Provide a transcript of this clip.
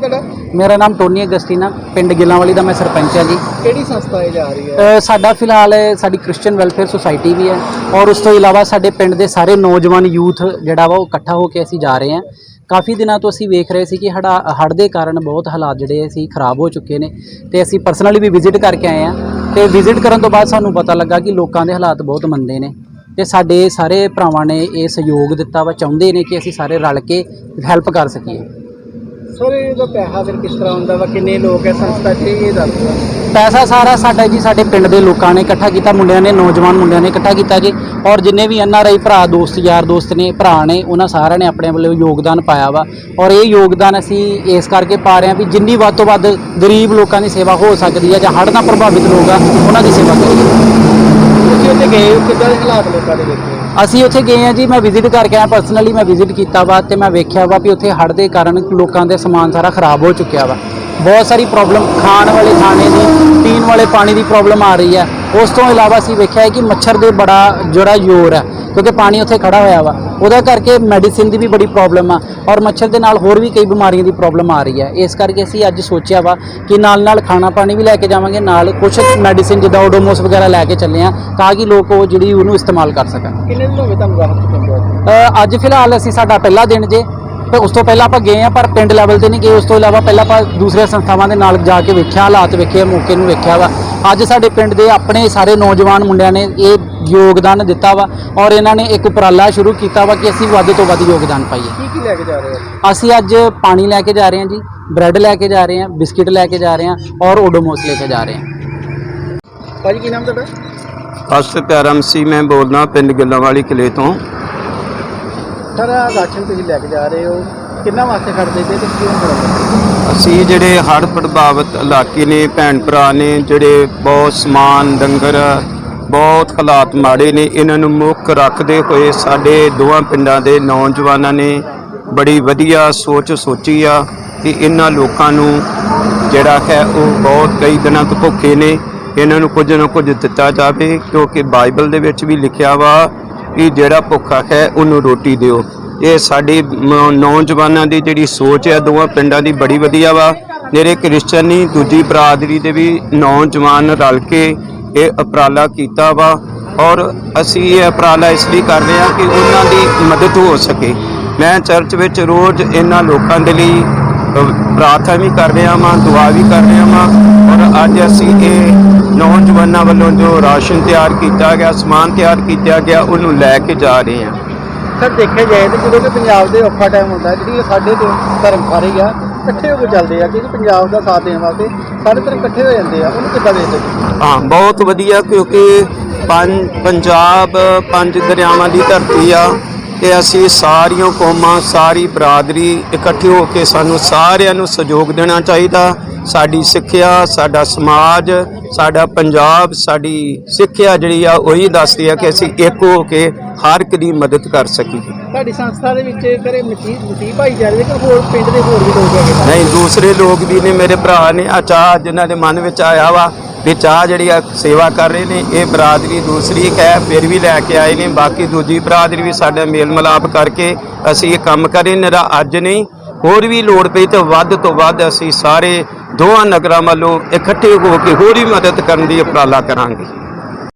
ਤੁਹਾਡਾ? ਮੇਰਾ ਨਾਮ ਟੋਨੀ ਅਗਸਟੀਨਾ ਪਿੰਡ ਗਿੱਲਾਂਵਾਲੀ ਦਾ ਮੈਂ ਸਰਪੰਚ ਹਾਂ ਜੀ। ਕਿਹੜੀ ਸੰਸਥਾ ਇਹ ਜਾ ਰਹੀ ਹੈ? ਅ, ਸਾਡਾ ਫਿਲਹਾਲ ਇਹ ਸਾਡੀ ਕ੍ਰਿਸਚੀਅਨ ਵੈਲਫੇਅਰ ਸੁਸਾਇਟੀ ਵੀ ਹੈ ਔਰ ਉਸ ਤੋਂ ਇਲਾਵਾ ਸਾਡੇ ਪਿੰਡ ਦੇ ਸਾਰੇ ਨੌਜਵਾਨ ਯੂਥ ਜਿਹੜਾ ਵਾ ਉਹ ਇਕੱਠਾ ਹੋ ਕੇ ਅਸੀਂ ਜਾ ਰਹੇ ਹਾਂ। ਕਾਫੀ ਦਿਨਾਂ ਤੋਂ ਅਸੀਂ ਵੇਖ ਰਹੇ ਸੀ ਕਿ ਹੜਾ ਹੜ੍ਹ ਦੇ ਕਾਰਨ ਬਹੁਤ ਹਾਲਾਤ ਜਿਹੜੇ ਸੀ ਖਰਾਬ ਹੋ ਚੁੱਕੇ ਨੇ ਤੇ ਅਸੀਂ ਪਰਸਨਲੀ ਵੀ ਵਿਜ਼ਿਟ ਕਰਕੇ ਆਏ ਹਾਂ ਤੇ ਵਿਜ਼ਿਟ ਕਰਨ ਤੋਂ ਬਾਅਦ ਸਾਨੂੰ ਪਤਾ ਲੱਗਾ ਕਿ ਲੋਕਾਂ ਦੇ ਹਾਲਾਤ ਬਹੁਤ ਮੰਦੇ ਨੇ ਤੇ ਸਾਡੇ ਸਾਰੇ ਭਰਾਵਾਂ ਨੇ ਇਹ ਸਹਿਯੋਗ ਦਿੱਤਾ ਵਾ ਚਾਹੁੰਦੇ ਨੇ ਕਿ ਅਸੀਂ ਸਾਰੇ ਰਲ ਕੇ ਹੈਲਪ ਕਰ ਸਕੀਏ। ਸਰ ਇਹਦਾ ਪੈਸਾ ਫਿਰ ਕਿਸ ਤਰ੍ਹਾਂ ਹੁੰਦਾ ਵਾ? ਕਿੰਨੇ ਲੋਕ ਹੈ ਸੰਸਥਾ 'ਚ? ਇਹ ਦੱਸ ਦਿਓ। ਪੈਸਾ ਸਾਰਾ ਸਾਡਾ ਜੀ ਸਾਡੇ ਪਿੰਡ ਦੇ ਲੋਕਾਂ ਨੇ ਇਕੱਠਾ ਕੀਤਾ ਮੁੰਡਿਆਂ ਨੇ ਨੌਜਵਾਨ ਮੁੰਡਿਆਂ ਨੇ ਇਕੱਠਾ ਕੀਤਾ ਜੀ। ਔਰ ਜਿੰਨੇ ਵੀ ਐਨ ਆਰ ਆਈ ਭਰਾ ਦੋਸਤ ਯਾਰ ਦੋਸਤ ਨੇ ਭਰਾ ਨੇ ਉਹਨਾਂ ਸਾਰਿਆਂ ਨੇ ਆਪਣੇ ਵੱਲੋਂ ਯੋਗਦਾਨ ਪਾਇਆ ਵਾ। ਔਰ ਇਹ ਯੋਗਦਾਨ ਅਸੀਂ ਇਸ ਕਰਕੇ ਪਾ ਰਹੇ ਹਾਂ ਵੀ ਜਿੰਨੀ ਵੱਧ ਤੋਂ ਵੱਧ ਗਰੀਬ ਲੋਕਾਂ ਦੀ ਸੇਵਾ ਹੋ ਸਕਦੀ ਹੈ ਜਾਂ ਹੜ੍ਹ ਨਾਲ ਪ੍ਰਭਾਵਿਤ ਲੋਕ ਆ ਉਹਨਾਂ ਦੀ ਸੇਵਾ ਕਰੀਏ। ਤੁਸੀਂ ਉੱਥੇ ਗਏ ਹੋ ਕਿੱਦਾਂ ਦੇ ਹਾਲਾਤ ਲੋਕਾਂ ਦੇ ਵੇਖੇ ਅਸੀਂ ਉੱਥੇ ਗਏ ਆ ਜੀ, ਮੈਂ ਵਿਜ਼ਿਟ ਕਰਕੇ ਆਇਆ ਪਰਸਨਲੀ ਮੈਂ ਵਿਜ਼ਿਟ ਕੀਤਾ ਵਾ ਤੇ ਮੈਂ ਵੇਖਿਆ ਵਾ ਵੀ ਉੱਥੇ ਹੜ੍ਹ ਦੇ ਕਾਰਨ ਲੋਕਾਂ ਦੇ ਸਮਾਨ ਸਾਰਾ ਖਰਾਬ ਹੋ ਚੁੱਕਿਆ ਵਾ। ਬਹੁਤ ਸਾਰੀ ਪ੍ਰੋਬਲਮ ਖਾਣ ਵਾਲੇ ਖਾਣੇ ਦੀ, ਪੀਣ ਵਾਲੇ ਪਾਣੀ ਦੀ ਪ੍ਰੋਬਲਮ ਆ ਰਹੀ ਹੈ। ਉਸ ਤੋਂ ਇਲਾਵਾ ਅਸੀਂ ਵੇਖਿਆ ਹੈ ਕਿ ਮੱਛਰ ਦੇ ਬੜਾ ਜਿਹੜਾ ਜ਼ੋਰ ਹੈ ਕਿਉਂਕਿ ਪਾਣੀ ਉੱਥੇ ਖੜਾ ਹੋਇਆ ਵਾ ਉਹਦਾ ਕਰਕੇ ਮੈਡੀਸਿਨ ਦੀ ਵੀ ਬੜੀ ਪ੍ਰੋਬਲਮ ਆ ਔਰ ਮੱਛਰ ਦੇ ਨਾਲ ਹੋਰ ਵੀ ਕਈ ਬਿਮਾਰੀਆਂ ਦੀ ਪ੍ਰੋਬਲਮ ਆ ਰਹੀ ਹੈ। ਇਸ ਕਰਕੇ ਅਸੀਂ ਅੱਜ ਸੋਚਿਆ ਵਾ ਕਿ ਨਾਲ ਨਾਲ ਖਾਣਾ ਪਾਣੀ ਵੀ ਲੈ ਕੇ ਜਾਵਾਂਗੇ ਨਾਲ ਕੁਝ ਮੈਡੀਸਿਨ ਜਿੱਦਾਂ ਓਡੋਮੋਸ ਵਗੈਰਾ ਲੈ ਕੇ ਚੱਲੇ ਆ ਤਾਂ ਕਿ ਲੋਕ ਉਹ ਜਿਹੜੀ ਉਹਨੂੰ ਇਸਤੇਮਾਲ ਕਰ ਸਕਣ। ਕਿੰਨੇ ਦਿਨ ਹੋ ਗਏ ਤੁਹਾਨੂੰ ਰਾਹਤ ਅ, ਅੱਜ ਫਿਲਹਾਲ ਅਸੀਂ ਸਾਡਾ ਪਹਿਲਾ ਦਿਨ ਜੇ ਤੇ ਉਸ ਤੋਂ ਪਹਿਲਾਂ ਆਪਾਂ ਗਏ ਆ ਪਰ ਪਿੰਡ ਲੈਵਲ ਤੇ ਨਹੀਂ ਗਏ। ਉਸ ਤੋਂ ਇਲਾਵਾ ਪਹਿਲਾਂ ਆਪਾਂ ਦੂਸਰੀਆਂ ਸੰਸਥਾਵਾਂ ਦੇ ਨਾਲ ਜਾ ਕੇ ਵੇਖਿਆ ਹਾਲਾਤ ਵੇਖੇ ਮੌਕੇ ਨੂੰ ਵੇਖਿਆ ਵਾ। ਅੱਜ ਸਾਡੇ ਪਿੰਡ ਦੇ ਆਪਣੇ ਸਾਰੇ ਨੌਜਵਾਨ ਮੁੰਡਿਆਂ ਨੇ ਇਹ ਯੋਗਦਾਨ ਦਿੱਤਾ ਵਾ ਔਰ ਇਹਨਾਂ ਨੇ ਇੱਕ ਉਪਰਾਲਾ ਸ਼ੁਰੂ ਕੀਤਾ ਵਾ ਕਿ ਅਸੀਂ ਵੱਧ ਤੋਂ ਵੱਧ ਯੋਗਦਾਨ ਪਾਈਏ। ਕੀ ਕੀ ਲੈ ਕੇ ਜਾ ਰਹੇ ਹੋ? ਅਸੀਂ ਅੱਜ ਪਾਣੀ ਲੈ ਕੇ ਜਾ ਰਹੇ ਹਾਂ ਜੀ ਬ੍ਰੈਡ ਲੈ ਕੇ ਜਾ ਰਹੇ ਹਾਂ ਬਿਸਕਿਟ ਲੈ ਕੇ ਜਾ ਰਹੇ ਹਾਂ ਔਰ ਓਡੋਮੋਸ ਲੈ ਕੇ ਜਾ ਰਹੇ ਹਾਂ। ਭਾਜੀ ਕੀ ਨਾਮ ਤੁਹਾਡਾ? ਅਸਤ ਪਿਆਰਾ ਮਸੀਹ ਮੈਂ ਬੋਲਦਾ ਪਿੰਡ ਗਿੱਲਾਂਵਾਲੀ ਕਿਲੇ ਤੋਂ। ਸਰ ਆਹ ਰਾਸ਼ਨ ਤੁਸੀਂ ਲੈ ਕੇ ਜਾ ਰਹੇ ਹੋ। ਕਿੰਨਾ ਵਾਸਤੇ ਖੜਦੇ ਤੇ ਤੇ ਕਿਉਂ ਖੜਦੇ ਅਸੀਂ ਜਿਹੜੇ ਹੜ੍ਹ ਪ੍ਰਭਾਵਿਤ ਇਲਾਕੇ ਨੇ, ਭੈਣ ਭਰਾ ਨੇ, ਜਿਹੜੇ ਬਹੁਤ ਸਮਾਨ, ਡੰਗਰ, ਬਹੁਤ ਹਾਲਾਤ ਮਾੜੇ ਨੇ, ਇਹਨਾਂ ਨੂੰ ਮੁੱਖ ਰੱਖਦੇ ਹੋਏ ਸਾਡੇ ਦੋਵਾਂ ਪਿੰਡਾਂ ਦੇ ਨੌਜਵਾਨਾਂ ਨੇ ਬੜੀ ਵਧੀਆ ਸੋਚ ਸੋਚੀ ਆ ਕਿ ਇਹਨਾਂ ਲੋਕਾਂ ਨੂੰ ਜਿਹੜਾ ਹੈ ਉਹ ਬਹੁਤ ਕਈ ਦਿਨਾਂ ਤੋਂ ਭੁੱਖੇ ਨੇ। ਇਹਨਾਂ ਨੂੰ ਕੁਝ ਨਾ ਕੁਝ ਦਿੱਤਾ ਜਾਵੇ, ਕਿਉਂਕਿ ਬਾਈਬਲ ਦੇ ਵਿੱਚ ਵੀ ਲਿਖਿਆ ਵਾ ਕਿ ਜਿਹੜਾ ਭੁੱਖਾ ਹੈ, ਉਹਨੂੰ ਰੋਟੀ ਦਿਓ। ਇਹ ਸਾਡੀ ਨੌਜਵਾਨਾਂ ਦੀ ਜਿਹੜੀ ਸੋਚ ਹੈ, ਦੋਵਾਂ ਪਿੰਡਾਂ ਦੀ ਬੜੀ ਵਧੀਆ ਵਾ। ਮੇਰੇ ਕ੍ਰਿਸਚੀਅਨੀ ਦੂਜੀ ਬਰਾਦਰੀ ਦੇ ਵੀ ਨੌਜਵਾਨ ਰਲ ਕੇ ਇਹ ਉਪਰਾਲਾ ਕੀਤਾ ਵਾ। ਔਰ ਅਸੀਂ ਇਹ ਉਪਰਾਲਾ ਇਸ ਲਈ ਕਰ ਰਹੇ ਹਾਂ ਕਿ ਉਹਨਾਂ ਦੀ ਮਦਦ ਹੋ ਸਕੇ। ਮੈਂ ਚਰਚ ਵਿੱਚ ਰੋਜ਼ ਇਹਨਾਂ ਲੋਕਾਂ ਦੇ ਲਈ ਪ੍ਰਾਰਥਨਾ ਵੀ ਕਰ ਰਿਹਾ ਵਾਂ, ਦੁਆ ਵੀ ਕਰ ਰਿਹਾ ਵਾਂ। ਔਰ ਅੱਜ ਅਸੀਂ ਇਹ ਨੌਜਵਾਨਾਂ ਵੱਲੋਂ ਜੋ ਰਾਸ਼ਨ ਤਿਆਰ ਕੀਤਾ ਗਿਆ ਸਮਾਨ ਤਿਆਰ ਕੀਤਾ ਗਿਆ ਉਹਨੂੰ ਲੈ ਕੇ ਜਾ ਰਹੇ ਹਾਂ ਸਰ ਦੇਖਿਆ ਜਾਏ ਤਾਂ ਜਦੋਂ ਕਿ ਪੰਜਾਬ ਦੇ ਔਖਾ ਟਾਈਮ ਹੁੰਦਾ ਜਿਹੜੀ ਸਾਡੇ ਤੋਂ ਧਰਮ ਸਾਰੇ ਆ ਇਕੱਠੇ ਹੋ ਕੇ ਚੱਲਦੇ ਆ ਕਿਉਂਕਿ ਪੰਜਾਬ ਦਾ ਸਾਥ ਦੇਣ ਵਾਸਤੇ ਸਾਰੇ ਧਰਮ ਇਕੱਠੇ ਹੋ ਜਾਂਦੇ ਆ ਉਹਨੂੰ ਕਿੱਦਾਂ ਦੇਖਦੇ ਹੋ? ਹਾਂ ਬਹੁਤ ਵਧੀਆ ਕਿਉਂਕਿ ਪੰਜ ਪੰਜਾਬ ਪੰਜ ਦਰਿਆਵਾਂ ਦੀ ਧਰਤੀ ਆ ਤੇ ਅਸੀਂ ਸਾਰੀਆਂ ਕੌਮਾਂ ਸਾਰੀ ਬਰਾਦਰੀ ਇਕੱਠੇ ਹੋ ਕੇ ਸਾਨੂੰ ਸਾਰਿਆਂ ਨੂੰ ਸਹਿਯੋਗ ਦੇਣਾ ਚਾਹੀਦਾ ਸਾਡੀ ਸਿੱਖਿਆ ਸਾਡਾ ਸਮਾਜ ਸਾਡਾ ਪੰਜਾਬ ਸਾਡੀ ਸਿੱਖਿਆ ਜਿਹੜੀ ਆ ਉਹੀ ਦੱਸਦੀ ਆ ਕਿ ਅਸੀਂ ਇੱਕ ਹੋ ਕੇ ਹਰ ਇੱਕ ਦੀ ਮਦਦ ਕਰ ਸਕੀਏ ਤੁਹਾਡੀ ਸੰਸਥਾ ਦੇ ਵਿੱਚ ਕਰੇ ਮਸੀਹ ਮਸੀਹ ਭਾਈਚਾਰੇ ਦੇ ਕਿ ਹੋਰ ਪਿੰਡ ਦੇ ਹੋਰ ਵੀ ਲੋਕ ਹੈਗੇ? ਨਹੀਂ ਦੂਸਰੇ ਲੋਕ ਵੀ ਨੇ ਮੇਰੇ ਭਰਾ ਨੇ ਚਾਹ ਜਿਨ੍ਹਾਂ ਦੇ ਮਨ ਵਿੱਚ ਆਇਆ ਵਾ ਵੀ ਚਾਹ ਜਿਹੜੀ ਆ ਸੇਵਾ ਕਰ ਰਹੇ ਨੇ, ਇਹ ਬਰਾਦਰੀ ਦੂਸਰੀ ਹੈ, ਫਿਰ ਵੀ ਲੈ ਕੇ ਆਏ ਨੇ। ਬਾਕੀ ਦੂਜੀ ਬਰਾਦਰੀ ਵੀ ਸਾਡਾ ਮੇਲ ਮਿਲਾਪ ਕਰਕੇ ਅਸੀਂ ਇਹ ਕੰਮ ਕਰੇ ਨਿਰਾ ਅੱਜ ਨਹੀਂ, ਹੋਰ ਵੀ ਲੋੜ ਪਈ ਤਾਂ ਵੱਧ ਤੋਂ ਵੱਧ ਅਸੀਂ ਸਾਰੇ ਦੋਹਾਂ ਨਗਰਾਂ ਵੱਲੋਂ ਇਕੱਠੇ ਹੋ ਕੇ ਹੋਰ ਵੀ ਮਦਦ ਕਰਨ ਦੀ ਉਪਰਾਲਾ ਕਰਾਂਗੇ।